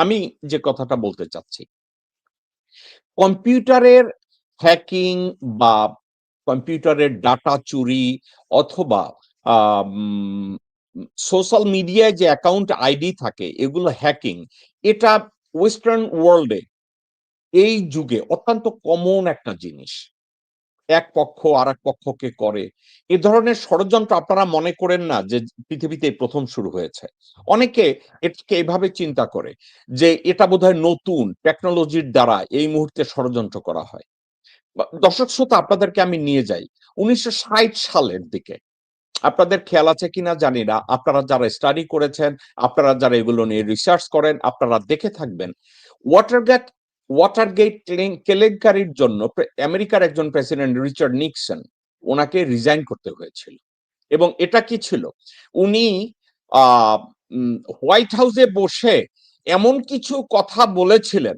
আমি যে কথাটা বলতে চাচ্ছি, কম্পিউটারের হ্যাকিং বা কম্পিউটারের ডাটা চুরি অথবা সোশ্যাল মিডিয়ায় যে অ্যাকাউন্ট আইডি থাকে, এগুলো হ্যাকিং, এটা ওয়েস্টার্ন ওয়ার্ল্ডে এই যুগে অত্যন্ত কমন একটা জিনিস। এক পক্ষ আর এক পক্ষকে করে। এ ধরনের ষড়যন্ত্র আপনারা মনে করেন না যে পৃথিবীতে প্রথম শুরু হয়েছে? অনেকে এটাকে এভাবে চিন্তা করে যে এটা বোধহয় নতুন টেকনোলজির দ্বারা এই মুহূর্তে ষড়যন্ত্র করা হয়। দর্শক শ্রোতা, আপনাদেরকে আমি নিয়ে যাই। উনিশশো ষাট সালের দিকে। আপনাদের খেয়াল আছে কিনা জানি না। আপনারা যারা স্টাডি করেছেন, আপনারা যারা এগুলো নিয়ে রিসার্চ করেন, আপনারা দেখে থাকবেন। ওয়াটারগেট ওয়াটারগেট কেলেঙ্কারির জন্য আমেরিকার একজন প্রেসিডেন্ট রিচার্ড নিক্সন ওনাকে রিজাইন করতে হয়েছিল। এবং এটা কি ছিল? উনি হোয়াইট হাউসে বসে এমন কিছু কথা বলেছিলেন,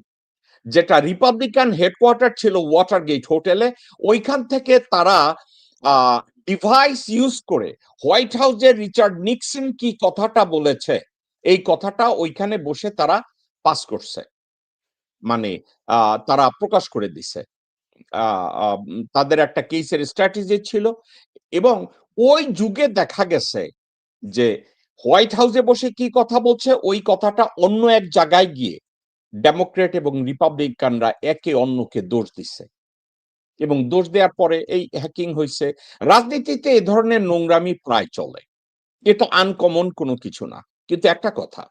যেটা রিপাবলিকান হেডকোয়ার্টার ছিল ওয়াটারগেট হোটেলে ওইখান থেকে তারা ডিভাইস ইউজ করে হোয়াইট হাউসে রিচার্ড নিক্সন কি কথাটা বলেছে, এই কথাটা ওইখানে বসে তারা পাস করছে। মানে তারা প্রকাশ করে দিছে। তাদের একটা কেসের স্ট্র্যাটেজি ছিল এবং ওই যুগে দেখা গেছে যে হোয়াইট হাউসে বসে কি কথা বলছে? ওই কথাটা অন্য এক জায়গায় গিয়ে ডেমোক্রেট এবং রিপাবলিকানরা একে অন্যকে দোষ দিচ্ছে এবং দোষ দেওয়ার পরে এই হ্যাকিং হয়েছে রাজনীতিতে এ ধরনের নোংরামি প্রায় চলে। এটা আনকমন কোনো কিছু না। কিন্তু একটা কথা,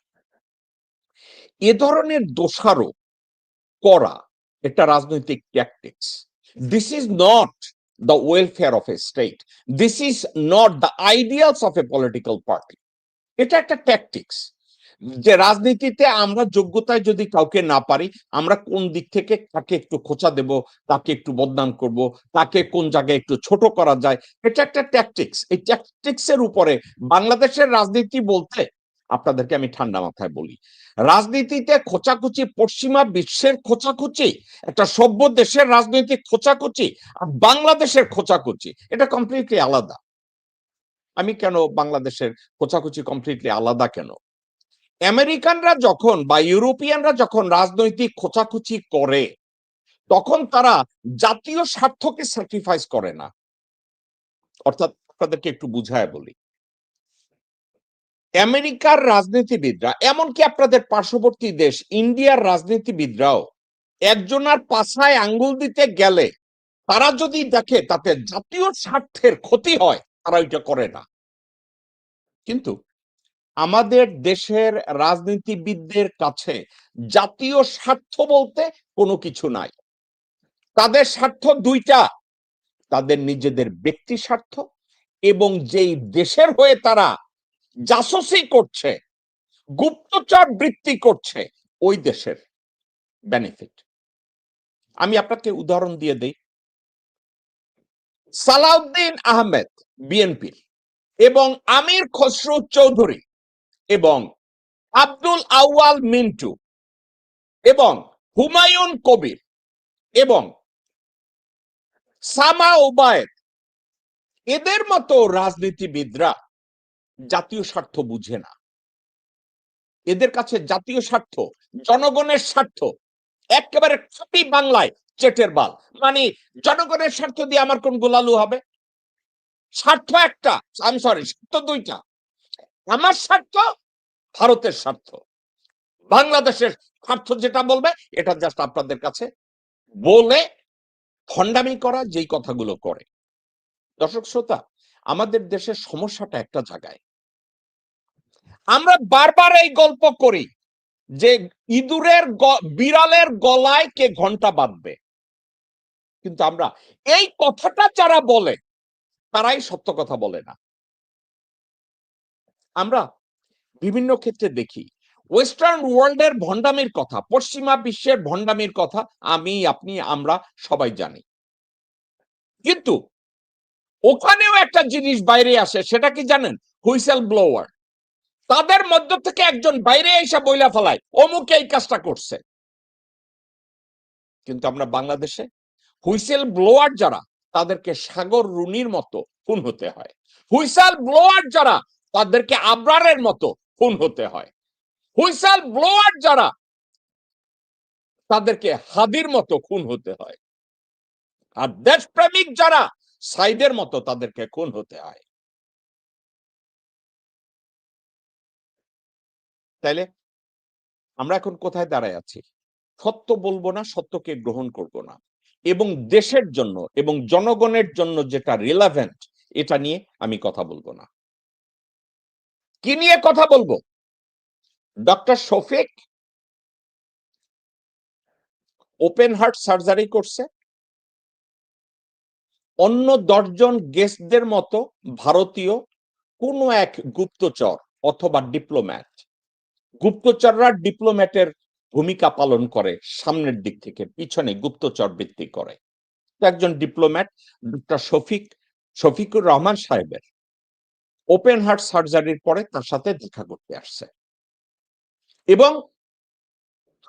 এ ধরনের দোষারোপ করা একটা রাজনৈতিক tactics this is not the welfare of a state this is not the ideals of a political party এটা একটা ট্যাকটিক্স যে রাজনীতিতে আমরা যোগ্যতায় যদি কাউকে না পারি, আমরা কোন দিক থেকে তাকে একটু খোঁচা দেব তাকে একটু বদনাম করব তাকে কোন জায়গায় একটু ছোট করা যায়, এটা একটা ট্যাকটিক্স এই ট্যাকটিক্স এর উপরে বাংলাদেশের রাজনীতি বলতে আপনাদেরকে আমি ঠান্ডা মাথায় বলি। রাজনীতিতে খোঁচাকুচি পশ্চিমা বিশ্বের খোঁচাকুচি একটা সভ্য দেশের রাজনৈতিক খোঁচাকুচি আর বাংলাদেশের খোঁচাকুচি এটা কমপ্লিটলি আলাদা। আমি কেন বাংলাদেশের খোঁচাকুচি কমপ্লিটলি আলাদা কেন? আমেরিকানরা যখন বা ইউরোপিয়ানরা যখন রাজনৈতিক খোঁচাখুচি করে, তখন তারা জাতীয় স্বার্থকে স্যাক্রিফাইস করে না। অর্থাৎ আপনাদেরকে একটু বুঝায় বলি। আমেরিকার রাজনীতিবিদরা, এমনকি আপনাদের পার্শ্ববর্তী দেশ, ইন্ডিয়ার রাজনীতিবিদরাও একজনের পাছায় আঙ্গুল দিতে গেলে তারা যদি দেখে তাতে জাতীয় স্বার্থের ক্ষতি হয়, তারা ওইটা করে না। কিন্তু আমাদের দেশের রাজনীতিবিদদের কাছে জাতীয় স্বার্থ বলতে কোনো কিছু নাই। তাদের স্বার্থ দুইটা, তাদের নিজেদের ব্যক্তি স্বার্থ এবং যেই দেশের হয়ে তারা জাসসি করছে, গুপ্তচর বৃত্তি করছে ওই দেশের বেনিফিট আমি আপনাকে উদাহরণ দিয়ে দেই। সালাউদ্দিন আহমেদ বিএনপির এবং আমির খসরু চৌধুরী এবং আব্দুল আউয়াল মিন্টু এবং হুমায়ুন কবির এবং সামা ওবায়েদ, এদের মতো রাজনীতিবিদরা জাতীয় স্বার্থ বুঝে না। এদের কাছে জাতীয় স্বার্থ, জনগণের স্বার্থ, একেবারে খাঁটি বাংলায় চেটের বাল। মানে জনগণের স্বার্থ দিয়ে আমার কোন গোলালু হবে? স্বার্থ একটা আমি সরি স্বার্থ দুইটা। আমার স্বার্থ, ভারতের স্বার্থ। বাংলাদেশের স্বার্থ যেটা বলবে, এটা জাস্ট আপনাদের কাছে বলে ফন্ডামি করা, যেই কথাগুলো করে। দর্শক, শ্রোতা আমাদের দেশের সমস্যাটা একটা জায়গায়। আমরা বারবার এই গল্প করি যে ইঁদুরের বিড়ালের গলায় কে ঘণ্টা বাঁধবে। কিন্তু আমরা এই কথাটা যারা বলে, তারাই সত্য কথা বলে না। আমরা বিভিন্ন ক্ষেত্রে দেখি ওয়েস্টার্ন ওয়ার্ল্ডের ভণ্ডামির কথা, পশ্চিমা বিশ্বের ভণ্ডামির কথা আমি, আপনি, আমরা সবাই জানি। কিন্তু ওখানেও একটা জিনিস বাইরে আসে, সেটা কি জানেন? Whistle blower. তাদের মধ্য থেকে একজন বাইরে এসে বইলা ফেলায়, অমুক এই কাজটা করছে। কিন্তু আমরা বাংলাদেশে হুইসেল ব্লোয়ার যারা, তাদেরকে সাগর রুনির মতো খুন হতে হয়। হুইসেল ব্লোয়ার যারা, তাদেরকে আবরারের মতো খুন হতে হয়। হুইসেল ব্লোয়ার যারা, তাদেরকে হাদির মতো খুন হতে হয়। আর দেশপ্রেমিক যারা সাইদের মতো তাদেরকে খুন হতে হয়। তাইলে আমরা এখন কোথায় দাঁড়ায় আছি? সত্য বলব না, সত্যকে গ্রহণ করব না। এবং দেশের জন্য এবং জনগণের জন্য যেটা রিলেভেন্ট এটা নিয়ে আমি কথা বলব না। কি নিয়ে কথা বলব? Doctor Shafiq? Open heart surgery করছে। অন্য দশজন গেস্টদের মতো ভারতীয় কোনো এক গুপ্তচর অথবা ডিপ্লোম্যাট গুপ্তচররা ডিপ্লোম্যাটের ভূমিকা পালন করে সামনের দিক থেকে, পিছনে গুপ্তচর বৃত্তি করে। একজন ডিপ্লোম্যাট ডক্টর শফিক, শফিকুর রহমান সাহেবের ওপেন হার্ট সার্জারির পরে তার সাথে দেখা করতে আসছে। এবং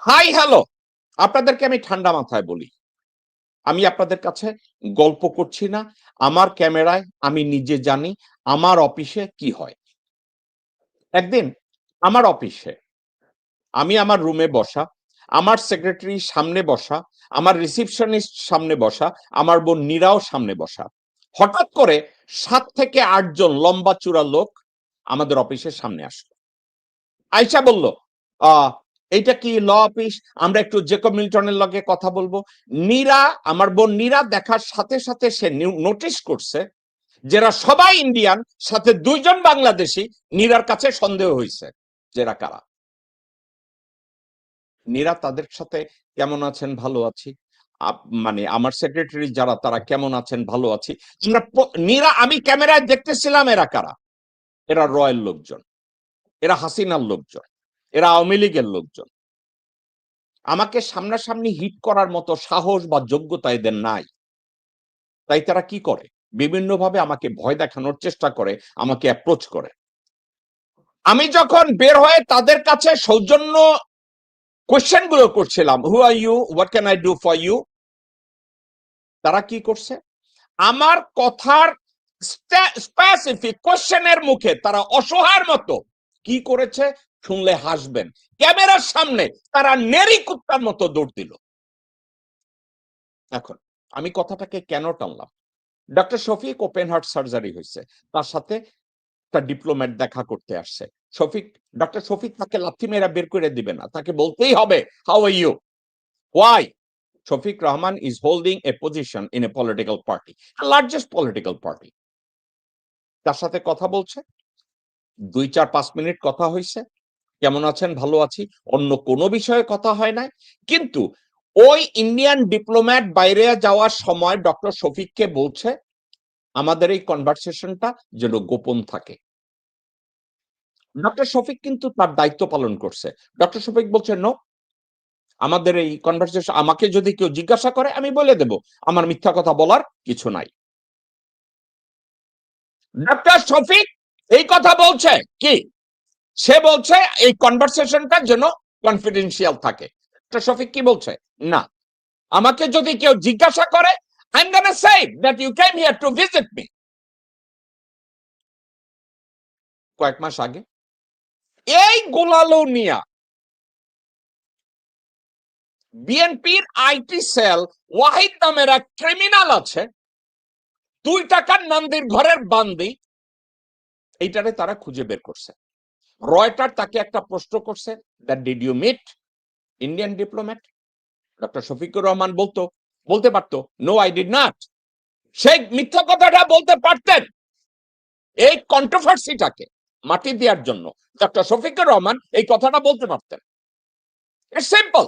হাই হ্যালো আপনাদেরকে আমি ঠান্ডা মাথায় বলি আমি আপনাদের কাছে গল্প করছি না। আমার ক্যামেরায় আমি নিজে জানি আমার অফিসে কি হয়। একদিন আমার অফিসে আমি আমার রুমে বসা, আমার সেক্রেটারি সামনে বসা, আমার রিসিপশনিস্ট সামনে বসা, আমার বোন নীরাও সামনে বসা। হঠাৎ করে সাত থেকে আটজন লম্বা চূড়া লোক আমাদের অফিসের সামনে আসলো। আয়সা বলল এইটা কি ল অফিস আমরা একটু জেকব মিল্টনের লগে কথা বলব। নীরা, আমার বোন নীরা দেখার সাথে সাথে সে নোটিশ করছে যারা সবাই ইন্ডিয়ান সাথে দুইজন বাংলাদেশি। নীরার কাছে সন্দেহ হয়েছে যারা কারা। নীরা, তাদের সাথে কেমন আছেন? ভালো আছি। মানে আমার সেক্রেটারি যারা, তারা কেমন আছেন? ভালো আছি। নীরা, আমি ক্যামেরায় দেখতেছিলাম এরা কারা? এরা রয়্যাল লোকজন। এরা হাসিনার লোকজন। এরা আওয়ামী লীগের লোকজন। আমাকে সামনাসামনি হিট করার মতো সাহস বা যোগ্যতা এদের নাই। তাই তারা কি করে? বিভিন্নভাবে আমাকে ভয় দেখানোর চেষ্টা করে, আমাকে অ্যাপ্রোচ করে। আমি যখন বের হয়ে তাদের কাছে সৌজন্য কোয়েশ্চেনগুলো করছিলাম who are you what can I do for you তারা কি করছে? আমার কথার স্পেসিফিক কোয়েশ্চেনের মুখে তারা অসহায়ের মতো কি করেছে? শুনলে হাসবেন। ক্যামেরার সামনে তারা নেরি কুত্তার মতো দৌড় দিল। এখন, আমি কথাটাকে কেন টানলাম? Doctor Shafiq open heart surgery হয়েছে। তার সাথে তার ডিপ্লোম্যাট দেখা করতে আসছে। শফিক ডক্টর শফিক তাকে লাথি মেরা বের করে দিবে না। তাকে বলতেই হবে how are you why Shafiq Rahman is holding a position in a political party largest political party তার সাথে কথা বলছে। দুই, চার, পাঁচ মিনিট কথা হয়েছে কেমন আছেন? ভালো আছি। অন্য কোনো বিষয়ে কথা হয় নাই। কিন্তু ওই ইন্ডিয়ান ডিপ্লোম্যাট বাইরে যাওয়ার সময় ডক্টর শফিককে বলছে, আমাদের এই কনভারসেশনটা যেন গোপন থাকে। ডক্টর শফিক কিন্তু তার দায়িত্ব পালন করছে। ডক্টর শফিক বলছে, নো, আমাদের এই কনভারসেশন আমাকে যদি কেউ জিজ্ঞাসা করে, আমি বলে দেব। আমার মিথ্যা কথা বলার কিছু নাই। ডক্টর শফিক এই কথা বলছে। কি? সে বলছে এই কনভারসেশনটা যেন কনফিডেন্সিয়াল থাকে। ডক্টর শফিক কি বলছে? না। আমাকে যদি কেউ জিজ্ঞাসা করে, I'm gonna say that you came here to visit me. কয়েক মাস আগে। এই গোলালো নিয়া বিএনপির আইটি সেল ওয়াহিদ নামের এক ক্রিমিনাল আছে, দুই টাকার নান্দির ঘরের বান্দি, এইটারে তারা খুঁজে বের করছে। রয়টার তাকে একটা প্রশ্ন করছে that did you meet Indian diplomat doctor Shafiqur Rahman বলতো, বলতে পারতো নো আই ডিড নট সেই মিথ্যা কথাটা বলতে পারতেন। এই কন্ট্রোভার্সিটাকে মাটি দেওয়ার জন্য ডক্টর শফিকুর রহমান এই কথাটা বলতে পারতেন। সিম্পল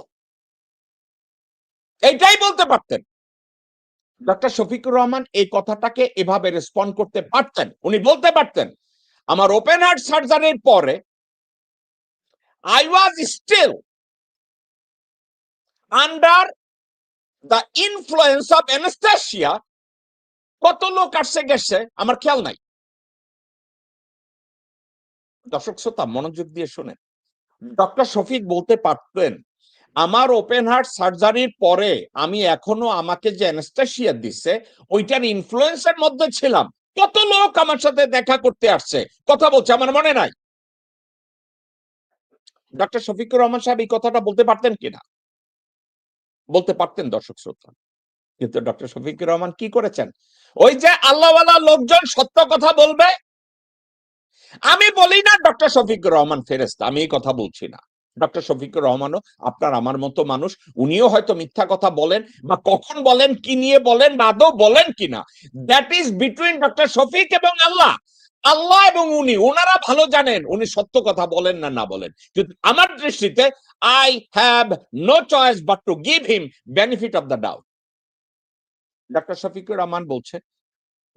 এইটাই বলতে পারতেন। ডক্টর শফিকুর রহমান এই কথাটাকে এভাবে রেসপন্ড করতে পারতেন। উনি বলতে পারতেন আমার ওপেন হার্ট সার্জারির পরে I was still under the influence of anaesthesia কত লোক আসছে, গেছে, আমার খেয়াল নাই। দর্শক শ্রোতা, মনোযোগ দিয়ে শুনেন। ডক্টর শফিক বলতে পারতেন, আমার ওপেন হার্ট সার্জারির পরে আমি এখনও আমাকে যে অ্যানাস্টাসিয়া দিচ্ছে ওইটার ইনফ্লুয়েন্সের মধ্যে ছিলাম। কত লোক আমার সাথে দেখা করতে আসছে? কথা বলছে, আমার মনে নাই। ডক্টর শফিকুর রহমান সাহেব এই কথাটা বলতে পারতেন কিনা? বলতে পারতেন দর্শক শ্রোতা। কিন্তু ডক্টর শফিকুর রহমান কি করেছেন? ওই যে আল্লাহওয়ালা লোকজন সত্য কথা বলবে? আমি বলি না ডক্টর শফিকুর রহমান ফেরেস্তা আমি এই কথা বলছি না। ডক্টর শফিকুর রহমানও আপনার আমার মতো মানুষ, উনিও হয়তো মিথ্যা কথা বলেন বা কখন বলেন, কি নিয়ে বলেন, বা আদৌ বলেন কিনা। That is between doctor Shafiq এবং আল্লাহ। আল্লাহ এবং উনি ওনারা ভালো জানেন, উনি সত্য কথা বলেন না না বলেন। কিন্তু আমার দৃষ্টিতে I have no choice but to give him benefit of the doubt doctor Shafiqur Rahman বলছে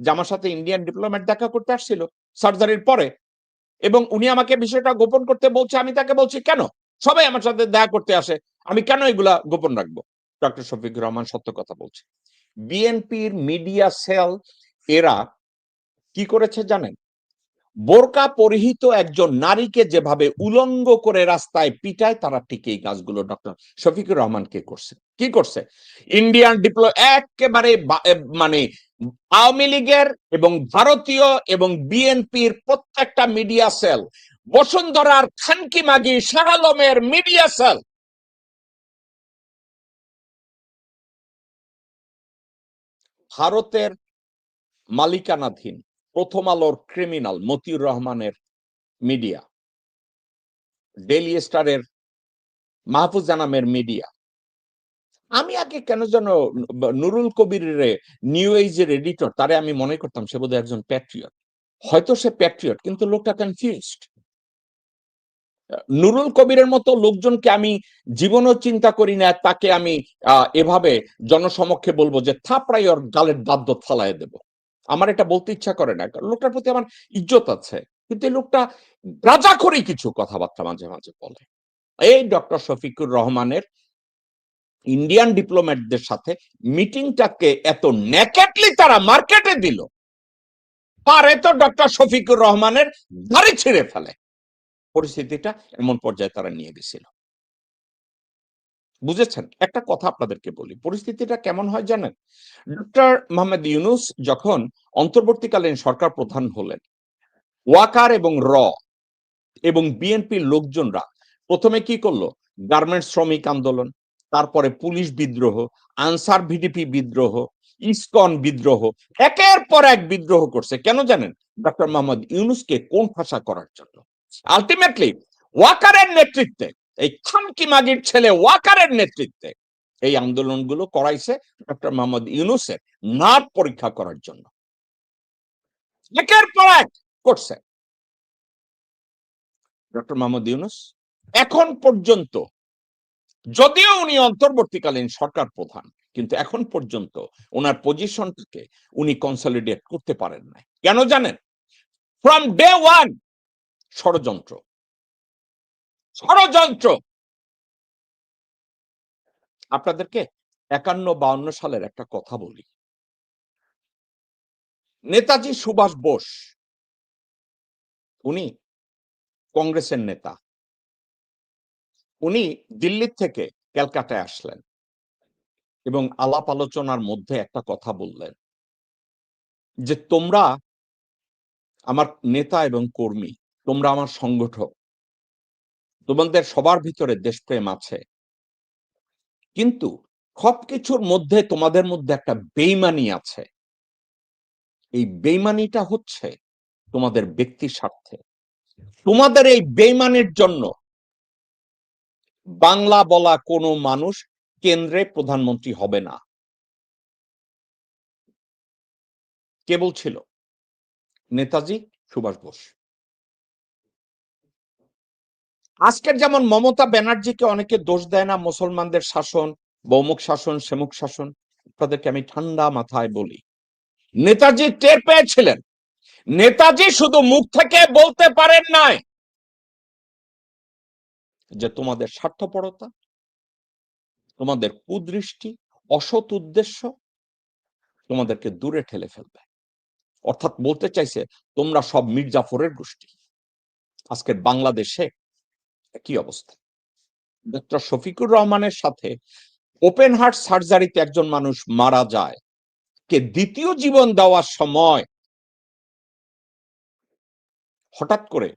যে, আমার সাথে ইন্ডিয়ান ডিপ্লোম্যাট দেখা করতে আসছিল সার্জারির পরে, এবং উনি আমাকে বিষয়টা গোপন করতে বলছে, আমি তাকে বলছি, কেন? সবাই আমার সাথে দেখা করতে আসে। আমি কেন এগুলা গোপন রাখব? ডক্টর শফিকুর রহমান সত্য কথা বলছে। বিএনপির মিডিয়া সেল এরা কি করেছে জানেন? বোরকা পরিহিত একজন নারীকে যেভাবে উলঙ্গ করে রাস্তায় পিটায়, তারা ঠিক এই কাজগুলো ডক্টর শফিকুর রহমান রহমানকে করছে? কি করছে? ইন্ডিয়ান ডিপ্লো, একেবারে মানে আওয়ামী লীগের এবং ভারতীয় এবং বিএনপির প্রত্যেকটা মিডিয়া সেল বসুন্ধরার খানকি মাগি শাহ আলমের মিডিয়া সেল। ভারতের মালিকানাধীন প্রথম আলোর ক্রিমিনাল মতিউর রহমানের মিডিয়া। ডেইলি স্টারের মাহফুজ জানামের মিডিয়া। আমি আগে কেন যেন নুরুল কবিরের নিউ এজের এডিটর তারে আমি মনে করতাম সে বোধহয় একজন প্যাট্রিয়ট হয়তো সে প্যাট্রিয়ট কিন্তু লোকটা কনফিউজড নুরুল কবিরের মতো লোকজনকে আমি জীবনও চিন্তা করি না, তাকে আমি এভাবে জনসমক্ষে বলব যে থাপড়াই ওর গালের দাদ্য ফালায় দেব। আমার এটা বলতে ইচ্ছা করে না লোকটার প্রতি আমার ইজ্জত আছে। কিন্তু এই লোকটা রাজাখড়ি কিছু কথাবার্তা মাঝে মাঝে বলে। এই ডক্টর শফিকুর রহমানের ইন্ডিয়ান ডিপ্লোম্যাটদের সাথে মিটিংটাকে এত নেকেটলি তারা মার্কেটে দিল। পারে তো ডক্টর শফিকুর রহমানের দাড়ি ছিঁড়ে ফেলে। পরিস্থিতিটা এমন পর্যায়ে তারা নিয়ে গেছিল। বুঝেছেন? একটা কথা আপনাদেরকে বলি, পরিস্থিতিটা কেমন হয় জানেন? ডক্টর মোহাম্মদ ইউনুস যখন অন্তর্বর্তীকালীন সরকার প্রধান হলেন, ওয়াকার এবং র এবং বিএনপির লোকজনরা প্রথমে কি করল? গার্মেন্টস শ্রমিক আন্দোলন, তারপরে পুলিশ বিদ্রোহ, আনসার ভিডিপি বিদ্রোহ, ইসকন বিদ্রোহ, একের পর এক বিদ্রোহ করছে। কেন জানেন? ডক্টর মোহাম্মদ ইউনুসকে কোন ভাষা করার জন্য। আলটিমেটলি ওয়াকারের নেতৃত্বে, এই খানকি মাগির ছেলে ওয়াকারের নেতৃত্বে এই আন্দোলনগুলো করাইছে ডক্টর মোহাম্মদ ইউনুসের নাট পরীক্ষা করার জন্য। একের পর এক করছে। ডক্টর মোহাম্মদ ইউনুস, এখন পর্যন্ত, যদিও উনি অন্তর্বর্তীকালীন সরকার প্রধান, কিন্তু এখন পর্যন্ত ওনার পজিশনটাকে উনি কনসলিডেট করতে পারেন নাই। কেন জানেন? ফ্রম ডে ওয়ান ষড়যন্ত্র। ষড়যন্ত্র! আপনাদেরকে একান্ন বাউন্ন সালের একটা কথা বলি। নেতাজি সুভাষ বোস, উনি কংগ্রেসের নেতা। উনি দিল্লি থেকে ক্যালকাটায় আসলেন এবং আলাপ আলোচনার মধ্যে একটা কথা বললেন যে, তোমরা আমার নেতা এবং কর্মী তোমরা আমার সংগঠক। তোমাদের সবার ভিতরে দেশপ্রেম আছে। কিন্তু সবকিছুর মধ্যে তোমাদের মধ্যে একটা বেইমানি আছে। এই বেইমানিটা হচ্ছে তোমাদের ব্যক্তি স্বার্থে। তোমাদের এই বেইমানির জন্য বাংলা বলা কোনো মানুষ কেন্দ্রে প্রধানমন্ত্রী হবে না। কে বলছিল? নেতাজি সুভাষ বোস। আজকের যেমন মমতা ব্যানার্জিকে অনেকে দোষ দেয় না, মুসলমানদের শাসন, বৌমুখ শাসন, সেমুখ শাসন তাদেরকে আমি ঠান্ডা মাথায় বলি। নেতাজি টের পেয়েছিলেন। নেতাজি শুধু মুখ থেকে বলতে পারেন নাই যে তোমাদের স্বার্থপরতা, তোমাদের কুদৃষ্টি, অসৎ উদ্দেশ্য তোমাদেরকে দূরে ঠেলে ফেলবে। অর্থাৎ বলতে চাইছে, তোমরা সব মির্জাফরের গোষ্ঠী। আজকের বাংলাদেশে কি অবস্থা। ডক্টর শফিকুর রহমানের সাথে ওপেন হার্ট সার্জারিতে একজন মানুষ মারা যায়, কে দ্বিতীয় জীবন দেওয়ার সময় হঠাৎ করে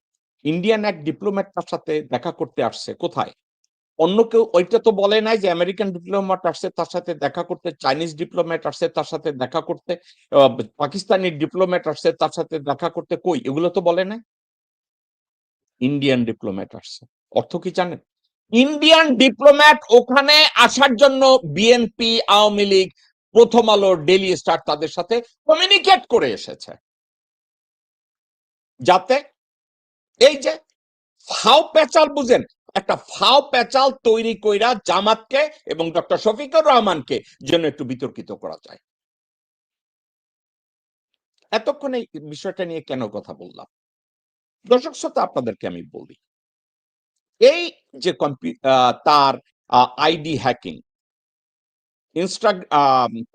ইন্ডিয়ান এক ডিপ্লোম্যাট তার সাথে দেখা করতে আসছে, কোথায়? অন্য কেউ, ওইটা তো বলে নাই যে আমেরিকান ডিপ্লোম্যাট আসছে, তার সাথে দেখা করতে, চাইনিজ ডিপ্লোম্যাট আসছে, তার সাথে দেখা করতে পাকিস্তানি ডিপ্লোম্যাট আসছে, তার সাথে দেখা করতে কই? এগুলো তো বলে নাই? ইন্ডিয়ান ডিপ্লোম্যাট আসছে। অর্থ কি জানেন? ইন্ডিয়ান ডিপ্লোম্যাট ওখানে আসার জন্য বিএনপি আওয়ামী লীগ, প্রথম আলো ডেলি স্টার তাদের সাথে কমিউনিকেট করে এসেছে। যাতে এই যে ফাও পেঁচাল বুঝেন, একটা ফাও পেঁচাল তৈরি কইরা জামাতকে এবং ডক্টর শফিকুর রহমানকে জন্য একটু বিতর্কিত করা যায়। এতক্ষণ এই বিষয়টা নিয়ে কেন কথা বললাম? দর্শক শ্রোতা, আপনাদেরকে আমি বলি এই যে তার আইডি হ্যাকিং ইনস্টা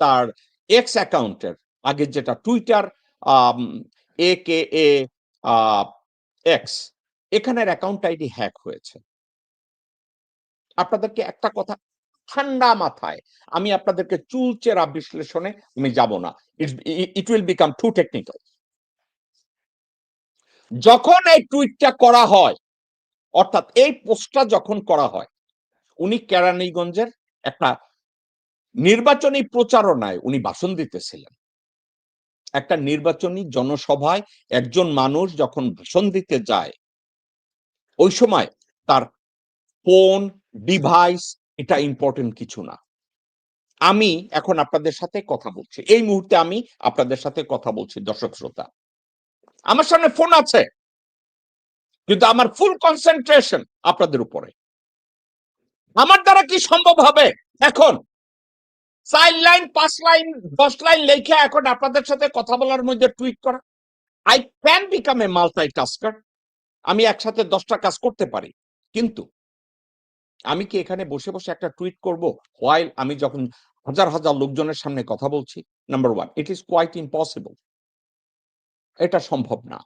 তার এক্স অ্যাকাউন্টের আগে যেটা Twitter A K A X এখানের অ্যাকাউন্ট আইডি হ্যাক হয়েছে। আপনাদেরকে একটা কথা ঠান্ডা মাথায়, আমি আপনাদেরকে চুলচেরা বিশ্লেষণে আমি যাব না। It will become too technical যখন এই টুইটটা করা হয় অর্থাৎ এই পোস্টটা যখন করা হয়, উনি কেরানীগঞ্জের একটা নির্বাচনী প্রচারণায় উনি ভাষণ দিতেছিলেন। একটা নির্বাচনী জনসভায় একজন মানুষ যখন ভাষণ দিতে যায়, ওই সময় তার ফোন, ডিভাইস এটা ইম্পর্টেন্ট কিছু না। আমি এখন আপনাদের সাথে কথা বলছি। এই মুহূর্তে আমি আপনাদের সাথে কথা বলছি, দর্শক শ্রোতা। আমার সামনে ফোন আছে। কিন্তু আমার ফুল কনসেন্ট্রেশন আপনাদের উপরে। আমার দ্বারা কি সম্ভব হবে? এখন, চার লাইন, পাঁচ লাইন, দশ লাইন লেখে এখন আপনাদের সাথে কথা বলার মধ্যে টুইট করা। I can become a multitasker আমি একসাথে দশটা কাজ করতে পারি। কিন্তু, আমি কি এখানে বসে বসে একটা টুইট করব হোয়াইল আমি যখন হাজার হাজার লোকজনের সামনে কথা বলছি? Number one it is quite impossible এটা সম্ভব না।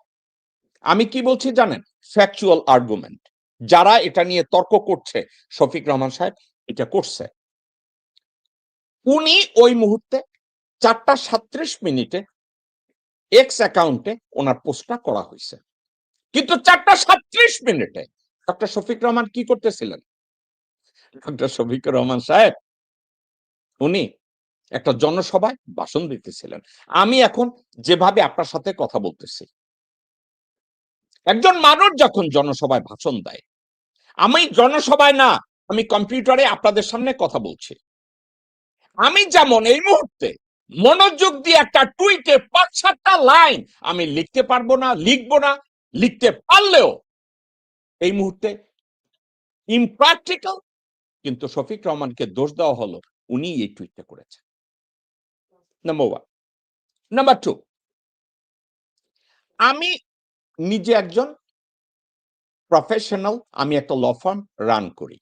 আমি কি বলছি জানেন? ফ্যাকচুয়াল আর্গুমেন্ট যারা এটা নিয়ে তর্ক করছে, শফিক রহমান সাহেব এটা করছে। উনি ওই মুহূর্তে চারটা সাত্রিশ মিনিটে এক্স অ্যাকাউন্টে ওনার পোস্টটা করা হয়েছে। কিন্তু চারটা সাত্রিশ মিনিটে ডক্টর শফিক রহমান কি করতেছিলেন? ডক্টর শফিক রহমান সাহেব, উনি একটা জনসভায় ভাষণ দিতেছিলেন। আমি এখন যেভাবে আপনার সাথে কথা বলতেছি একজন মানুষ যখন জনসভায় ভাষণ দেয়, আমি জনসভায় না, আমি কম্পিউটারে আপনাদের সামনে কথা বলছি। আমি যেমন এই মুহূর্তে মনোযোগ দিয়ে একটা টুইটে পাঁচ সাতটা লাইন আমি লিখতে পারব না, লিখব না, লিখতে পারলেও এই মুহূর্তে ইমপ্র্যাকটিক্যাল কিন্তু শফিক রহমানকে দোষ দেওয়া হলো, উনি এই টুইটটা করেছেন। নাম্বার ওয়ান নাম্বার টু আমি নিজে একজন প্রফেশনাল আমি একটা ল ফার্ম রান করি।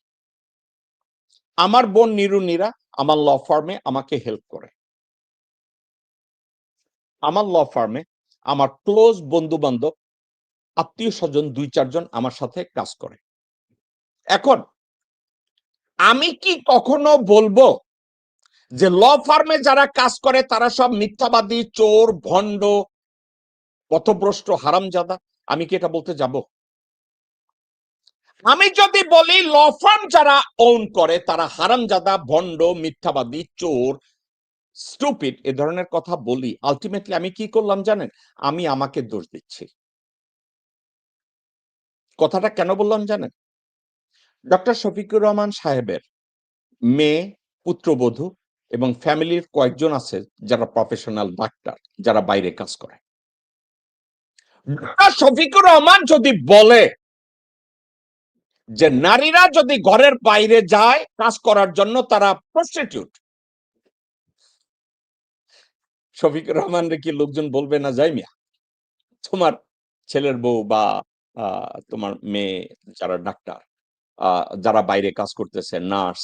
আমার বোন নিরুনিরা আমার ল ফার্মে আমাকে হেল্প করে। আমার ল ফার্মে আমার ক্লোজ বন্ধু বান্ধব আত্মীয় স্বজন দুই চারজন আমার সাথে কাজ করে। এখন আমি কি কখনো বলব যে ল ফার্মে যারা কাজ করে তারা সব মিথ্যাবাদী, চোর, ভণ্ড, পথভ্রষ্ট, হারামজাদা আমি কি এটা বলতে যাব? আমি যদি বলি ল ফার্ম যারা ওন করে, তারা হারামজাদা, ভণ্ড, মিথ্যাবাদী, চোর স্টুপিড এ ধরনের কথা বলি আলটিমেটলি আমি কি করলাম জানেন? আমি আমাকে দোষ দিচ্ছি। কথাটা কেন বললাম জানেন? ডক্টর শফিকুর রহমান সাহেবের মেয়ে, পুত্রবধূ এবং ফ্যামিলির কয়েকজন আছে যারা প্রফেশনাল ডাক্তার যারা বাইরে কাজ করে। ডক্টর শফিকুর রহমান যদি বলে যে নারীরা যদি ঘরের বাইরে যায় কাজ করার জন্য তারা প্রস্টিটিউট শফিকুর রহমান কি লোকজন বলবে না, যাই মিয়া। তোমার ছেলের বউ বা তোমার মেয়ে যারা ডাক্তার যারা বাইরে কাজ করতেছে, নার্স,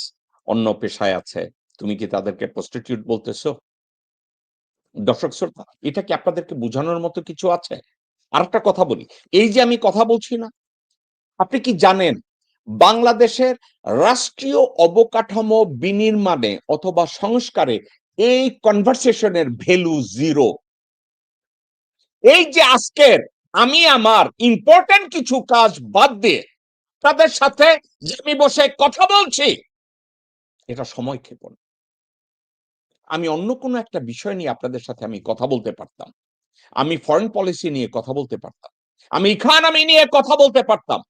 অন্য পেশায় আছে, তুমি কি তাদেরকে প্রস্টিটিউট বলতেছো? দর্শক শ্রোতা, এটা কি আপনাদেরকে বোঝানোর মতো কিছু আছে? আর একটা কথা বলি। এই যে আমি কথা বলছি না, আপনি কি জানেন বাংলাদেশের রাষ্ট্রীয় অবকাঠামো বিনির্মাণে অথবা সংস্কারে এই কনভারসেশনের ভ্যালু জিরো? এই যে আজকের আমি আমার ইম্পর্টেন্ট কিছু কাজ বাদ দিয়ে তাদের সাথে আমি বসে কথা বলছি, এটা সময় ক্ষেপণ। আমি অন্য কোনো একটা বিষয় নিয়ে আপনাদের সাথে আমি কথা বলতে পারতাম। আমি ফরেন পলিসি নিয়ে কথা বলতে পারতাম। আমি ইকোনমি নিয়ে কথা বলতে পারতাম।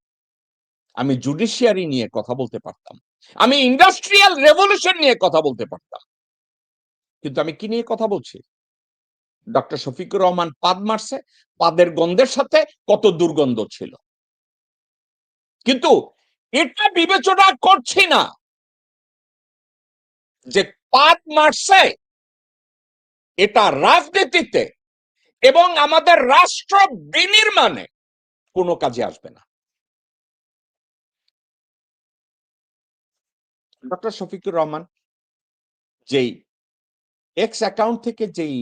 আমি জুডিশিয়ারি নিয়ে কথা বলতে পারতাম। আমি ইন্ডাস্ট্রিয়াল রেভলিউশন নিয়ে কথা বলতে পারতাম। কিন্তু আমি কি নিয়ে কথা বলছি? ডক্টর শফিকুর রহমান পাদ মারছে, পাদের গন্ধের সাথে কত দুর্গন্ধ ছিল। কিন্তু এটা বিবেচনা করছি না যে পাদ মারছে, এটা রাজনীতিতে এবং আমাদের রাষ্ট্র বিনির্মাণে কোনো কাজে আসবে না। ডক্টর শফিকুর রহমান, যেই এক্স অ্যাকাউন্ট থেকে যেই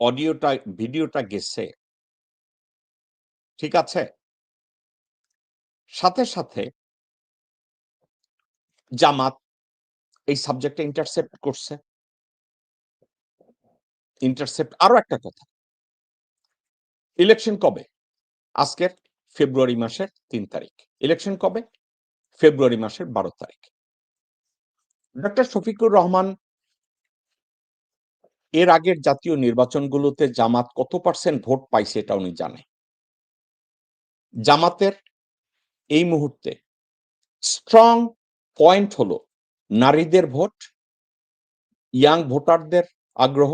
অডিওটা, ভিডিওটা গেছে, ঠিক আছে? সাথে সাথে জামাত এই সাবজেক্টে ইন্টারসেপ্ট করছে। ইন্টারসেপ্ট আরও একটা কথা। ইলেকশন কবে? আজকের ফেব্রুয়ারি মাসের তিন তারিখ। ইলেকশন কবে? ফেব্রুয়ারি মাসের বারো তারিখ। ডক্টর শফিকুর রহমান, এর আগের জাতীয় নির্বাচনগুলোতে জামাত কত পার্সেন্ট ভোট পাইছে এটা উনি জানে। জামাতের এই মুহূর্তে স্ট্রং পয়েন্ট হলো নারীদের ভোট ইয়াং ভোটারদের আগ্রহ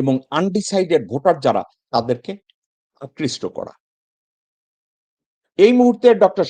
এবং আনডিসাইডেড ভোটার যারা তাদেরকে আকৃষ্ট করা। এই মুহূর্তে ডক্টর